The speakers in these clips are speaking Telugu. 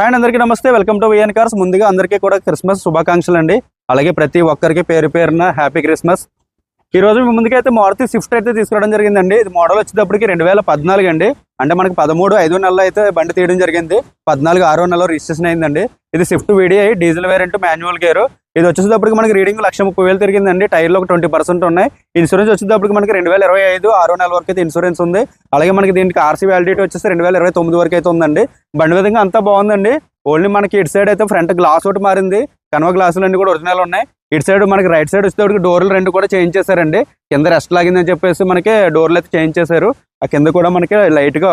అండ్ అందరికీ నమస్తే. వెల్కమ్ టు విఎన్ కార్స్ ముందుగా అందరికీ కూడా క్రిస్మస్ శుభాకాంక్షలు అండి అలాగే ప్రతి ఒక్కరికి పేరు పేరున హ్యాపీ క్రిస్మస్ ఈ రోజు మీ ముందుకైతే మారుతి స్విఫ్ట్ అయితే తీసుకురావడం జరిగిందండి. ఇది మోడల్ వచ్చేటప్పటికి రెండు వేల పద్నాలుగు అండి. అంటే మనకి పదమూడు ఐదో నెలలో అయితే బండి తీయడం జరిగింది. పద్నాలుగు ఆరో నెలలో రిజిస్ట్రేషన్ అయిందండి. ఇది Swift video diesel variant manual gear. ఇది వచ్చేటప్పటికి మనకి రీడింగ్ లక్ష ముప్పై వేలు తిరిగిందండి. టైర్లో ఒక ట్వంటీ పర్సెంట్ ఉన్నాయి. ఇన్సూరెన్స్ వచ్చేటప్పటికి మనకి రెండు వేల ఇరవై ఐదు ఆరో నెల వరకు అయితే ఇన్సూరెన్స్ ఉంది. అలాగే మనకి దీనికి ఆర్సీ వ్యాలిడిటీ వచ్చేసి రెండు వేల ఇరవై తొమ్మిది వరకు అయితే ఉందండి. బండి విధంగా అంతా బాగుందండి. ఓన్లీ మనకి ఇటు సైడ్ అయితే ఫ్రంట్ గ్లాస్ ఒకటి మారింది. కనవ గ్లాసులు అన్ని కూడా ఒరిజినల్ ఉన్నాయి. ఇటు సైడ్ మనకి రైట్ సైడ్ వచ్చేటప్పటికి డోర్లు రెండు కూడా చేంజ్ చేశారండి. కింద రెస్ట్ లాగిందని చెప్పేసి మనకి డోర్లు అయితే చేంజ్ చేశారు. ఆ కింద కూడా మనకి లైట్గా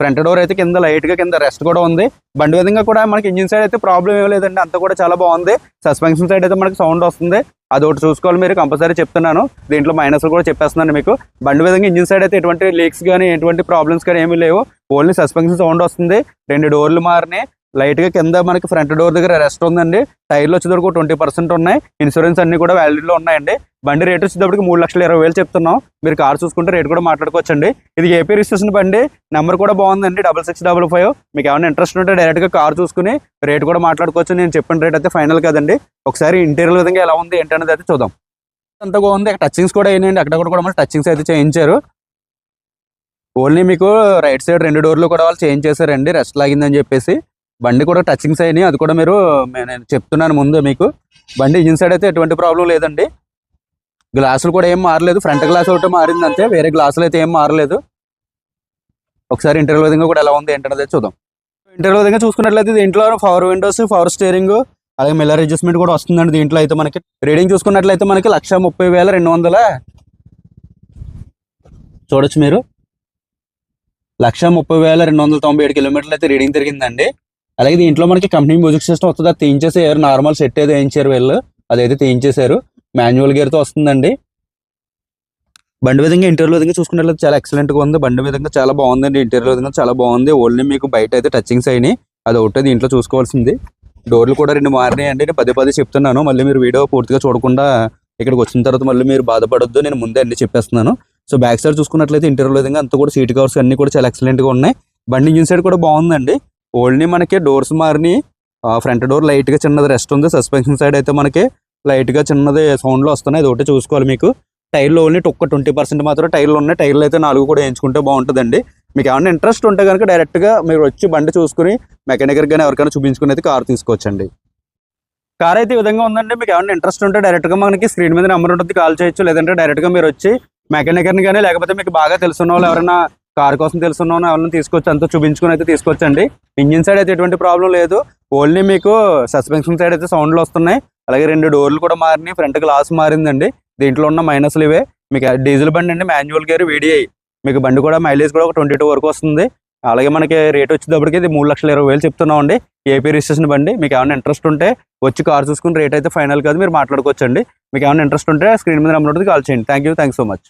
ఫ్రంట్ డోర్ అయితే కింద లైట్గా కింద రెస్ట్ కూడా ఉంది. బండి విధంగా కూడా మనకి ఇంజిన్ సైడ్ అయితే ప్రాబ్లం ఏం లేదండి. అంతా కూడా చాలా బాగుంది. సస్పెన్షన్ సైడ్ అయితే మనకి సౌండ్ వస్తుంది. అదొకటి చూసుకోవాలి మీరు కంపల్సరీ చెప్తున్నాను. దీంట్లో మైనస్ కూడా చెప్పేస్తున్నాను మీకు. బండి విధంగా ఇంజిన్ సైడ్ అయితే ఎటువంటి లీక్స్ కానీ ఎటువంటి ప్రాబ్లమ్స్ కానీ ఏమీ లేవు. ఓన్లీ సస్పెన్షన్ సౌండ్ వస్తుంది. రెండు డోర్లు మారినాయి. లైట్గా కింద మనకి ఫ్రంట్ డోర్ దగ్గర రెస్ట్ ఉందండి. టైర్లు వచ్చేటప్పుడు ట్వంటీ పర్సెంట్ ఉన్నాయి. ఇన్సూరెన్స్ అన్ని కూడా వ్యాలిడ్లో ఉన్నాయండి. బండి రేట్ వచ్చేటప్పటికి మూడు లక్షల ఇరవై వేలు చెప్తున్నాం. మీరు కార్ చూసుకుంటే రేట్ కూడా మాట్లాడుకోవచ్చండి. ఇది ఏపీ రిజిస్ట్రేషన్ బండి. నెంబర్ కూడా బాగుందండి. డబల్ సిక్స్ డబల్ ఫైవ్ మీకు ఏమైనా ఇంట్రెస్ట్ ఉంటే డైరెక్ట్గా కార్ చూసుకుని రేట్ కూడా మాట్లాడుకోవచ్చు. నేను చెప్పిన రేట్ అయితే ఫైనల్ కదండి. ఒకసారి ఇంటీరియర్ విధంగా ఎలా ఉంది ఏంటనేది అయితే చూద్దాం. అంతా బాగుంది. టచింగ్స్ కూడా అయినాయండి. అక్కడ కూడా మన టచింగ్స్ అయితే చేయించారు. ఓన్లీ మీకు రైట్ సైడ్ రెండు డోర్లు కూడా వాళ్ళు చేంజ్ చేశారండి రెస్ట్ లాగిందని చెప్పేసి. బండి కూడా టచింగ్స్ అయినాయి. అది కూడా మీరు నేను చెప్తున్నాను ముందు మీకు. బండి ఇంజిన్ సైడ్ అయితే ఎటువంటి ప్రాబ్లం లేదండి. గ్లాసులు కూడా ఏం మారలేదు. ఫ్రంట్ గ్లాస్ ఒకటి మారింది అంతే వేరే గ్లాసులు అయితే ఏం మారలేదు. ఒకసారి ఇంటర్వ్యూ విధంగా కూడా ఎలా ఉంది ఏంటనేది చూద్దాం. ఇంటర్వ్యూ విధంగా చూసుకున్నట్లయితే దీంట్లో పవర్ విండోస్ పవర్ స్టీరింగ్ అలాగే మిల్లర్ అడ్జస్ట్మెంట్ కూడా వస్తుందండి దీంట్లో అయితే మనకి. రీడింగ్ చూసుకున్నట్లయితే మనకి లక్ష ముప్పై వేల రెండు వందల చూడొచ్చు మీరు. లక్ష ముప్పై వేల రెండు వందల తొంభై ఏడు కిలోమీటర్లు అయితే రీడింగ్ తిరిగిందండి. అలాగే దీంట్లో మనకి కంపెనీ మ్యూజిక్ సిస్టమ్ వస్తుంది. అది తీయించేసారు నార్మల్ సెట్ ఏదో వేయించారు వీళ్ళు. అదైతే తీయించేశారు. మాన్యువల్ గేర్తో వస్తుందండి. బండి విధంగా ఇంటీరియర్ విధంగా చూసుకున్నట్లయితే చాలా ఎక్సలెంట్గా ఉంది. బండి విధంగా చాలా బాగుందండి. ఇంటీరియర్ విధంగా చాలా బాగుంది. ఓన్లీ మీకు బయట అయితే టచింగ్స్ అయినాయి అది ఒకటే దీంట్లో చూసుకోవాల్సింది. డోర్లు కూడా రెండు మారినాయి అండి నేను పదే పదే చెప్తున్నాను. మళ్ళీ మీరు వీడియో పూర్తిగా చూడకుండా ఇక్కడికి వచ్చిన తర్వాత మళ్ళీ మీరు బాధపడొద్దు. నేను ముందే అన్ని చెప్పేస్తున్నాను. సో బ్యాక్ సైడ్ చూసుకున్నట్లయితే ఇంటీరియర్ విధంగా అంతా కూడా సీట్ కవర్స్ అన్ని కూడా చాలా ఎక్సలెంట్గా ఉన్నాయి. బండి ఇంజిన్ సైడ్ కూడా బాగుందండి. ఓన్లీ మనకి డోర్స్ మారిని ఫ్రంట్ డోర్ లైట్గా చిన్నది రెస్ట్ ఉంది. సస్పెన్షన్ సైడ్ అయితే మనకి లైట్గా చిన్నది సౌండ్లు వస్తున్నాయి. అది ఒకటి చూసుకోవాలి మీకు. టైర్లు ఓన్లీ ఒక్క ట్వంటీ పర్సెంట్ మాత్రం టైర్లు ఉన్నాయి. టైర్లు అయితే నాలుగు కూడా వేయించుకుంటే బాగుంటుందండి. మీకు ఏమైనా ఇంట్రెస్ట్ ఉంటే కనుక డైరెక్ట్గా మీరు వచ్చి బండి చూసుకుని మెకానికర్ కానీ ఎవరికైనా చూపించుకుని అయితే కార్ తీసుకోవచ్చండి. కార్ అయితే ఈ విధంగా ఉందండి. మీకు ఏమైనా ఇంట్రెస్ట్ ఉంటే డైరెక్ట్గా మనకి స్క్రీన్ మీద నెంబర్ ఉంటుంది. కాల్ చేయొచ్చు. లేదంటే డైరెక్ట్గా మీరు వచ్చి మెకానికర్ని కానీ లేకపోతే మీకు బాగా తెలుసున్న వాళ్ళు ఎవరైనా కార్ కోసం తెలుసున్న వాళ్ళు ఎవరైనా తీసుకొచ్చి అంతా చూపించుకుని అయితే తీసుకొచ్చండి. ఇంజిన్ సైడ్ అయితే ఎటువంటి ప్రాబ్లం లేదు. ఓన్లీ మీకు సస్పెన్షన్ సైడ్ అయితే సౌండ్లు వస్తున్నాయి. అలాగే రెండు డోర్లు కూడా మారినాయి. ఫ్రంట్ గ్లాస్ మారిందండి. దీంట్లో ఉన్న మైనస్లు ఇవే. మీకు డీజిల్ బండి అండి మాన్యువల్ గేర్ వీడిఐ. మీకు బండి కూడా మైలేజ్ కూడా ఒక ట్వంటీ టూ వరకు వస్తుంది. అలాగే మనకి రేట్ వచ్చేటప్పటికి ఇది మూడు లక్షల ఇరవై వేలు చెప్తున్నాం అండి ఏపీ రిజిస్ట్రేషన్ బండి. మీకు ఏమైనా ఇంట్రెస్ట్ ఉంటే వచ్చి కార్ చూసుకుని రేట్ అయితే ఫైనల్ కాదు మీరు మాట్లాడుకోవచ్చండి. మీకు ఏమైనా ఇంట్రెస్ట్ ఉంటే స్క్రీన్ మీద నెంబర్ ఉంటుంది కాల్ చేయండి. Thank you thank so much